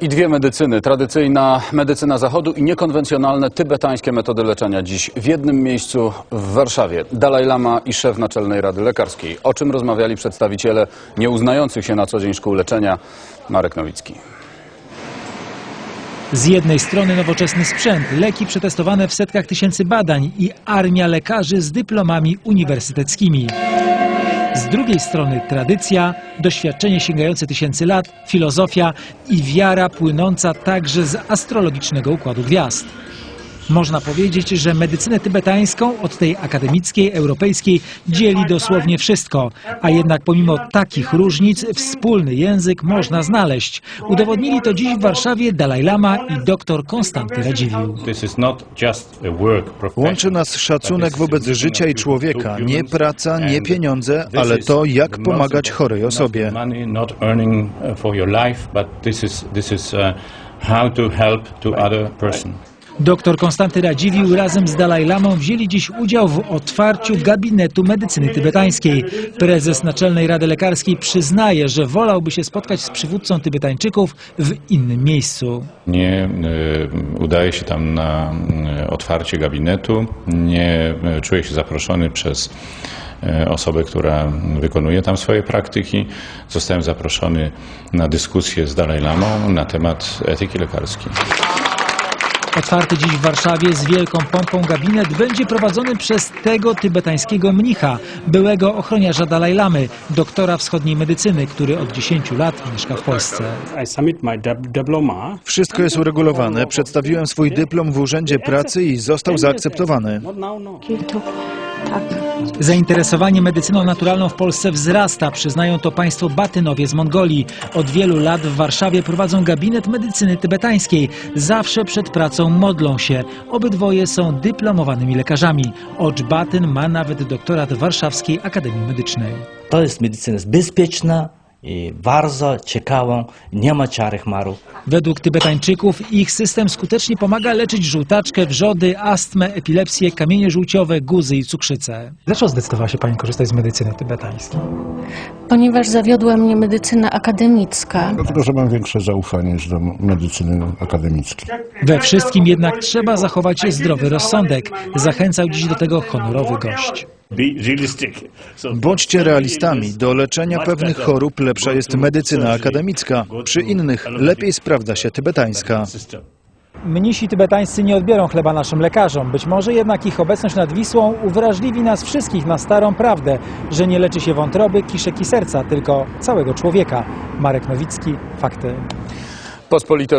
I dwie medycyny. Tradycyjna medycyna zachodu i niekonwencjonalne tybetańskie metody leczenia. Dziś w jednym miejscu w Warszawie. Dalaj Lama i szef Naczelnej Rady Lekarskiej. O czym rozmawiali przedstawiciele nieuznających się na co dzień szkół leczenia. Marek Nowicki. Z jednej strony nowoczesny sprzęt, leki przetestowane w setkach tysięcy badań i armia lekarzy z dyplomami uniwersyteckimi. Z drugiej strony tradycja, doświadczenie sięgające tysięcy lat, filozofia i wiara płynąca także z astrologicznego układu gwiazd. Można powiedzieć, że medycynę tybetańską od tej akademickiej, europejskiej dzieli dosłownie wszystko, a jednak pomimo takich różnic wspólny język można znaleźć. Udowodnili to dziś w Warszawie Dalaj Lama i dr Konstanty Radziwiłł. Łączy nas szacunek wobec życia i człowieka, nie praca, nie pieniądze, ale to, jak pomagać chorej osobie. uh, uh, how to help to other person. Dr Konstanty Radziwiłł razem z Dalaj Lamą wzięli dziś udział w otwarciu gabinetu medycyny tybetańskiej. Prezes Naczelnej Rady Lekarskiej przyznaje, że wolałby się spotkać z przywódcą tybetańczyków w innym miejscu. Nie y, udaje się tam na y, otwarcie gabinetu, nie y, czuję się zaproszony przez osobę, która wykonuje tam swoje praktyki. Zostałem zaproszony na dyskusję z Dalaj Lamą na temat etyki lekarskiej. Otwarty dziś w Warszawie z wielką pompą gabinet będzie prowadzony przez tego tybetańskiego mnicha, byłego ochroniarza Dalaj Lamy, doktora wschodniej medycyny, który od 10 lat mieszka w Polsce. Wszystko jest uregulowane. Przedstawiłem swój dyplom w Urzędzie Pracy i został zaakceptowany. Tak. Zainteresowanie medycyną naturalną w Polsce wzrasta, przyznają to państwo Batynowie z Mongolii. Od wielu lat w Warszawie prowadzą gabinet medycyny tybetańskiej. Zawsze przed pracą modlą się. Obydwoje są dyplomowanymi lekarzami. Ocz Batyn ma nawet doktorat Warszawskiej Akademii Medycznej. To jest medycyna bezpieczna bardzo ciekawa, nie ma czarnych marów. Według Tybetańczyków ich system skutecznie pomaga leczyć żółtaczkę, wrzody, astmę, epilepsję, kamienie żółciowe, guzy i cukrzycę. Dlaczego zdecydowała się Pani korzystać z medycyny tybetańskiej? Ponieważ zawiodła mnie medycyna akademicka. Dlatego, że mam większe zaufanie niż do medycyny akademickiej. We wszystkim jednak trzeba zachować zdrowy rozsądek. Zachęcał dziś do tego honorowy gość. Bądźcie realistami. Do leczenia pewnych chorób lepsza jest medycyna akademicka. Przy innych lepiej sprawdza się tybetańska. system. Mnisi tybetańscy nie odbiorą chleba naszym lekarzom. Być może jednak ich obecność nad Wisłą uwrażliwi nas wszystkich na starą prawdę, że nie leczy się wątroby, kiszek i serca, tylko całego człowieka. Marek Nowicki, Fakty. Pospolite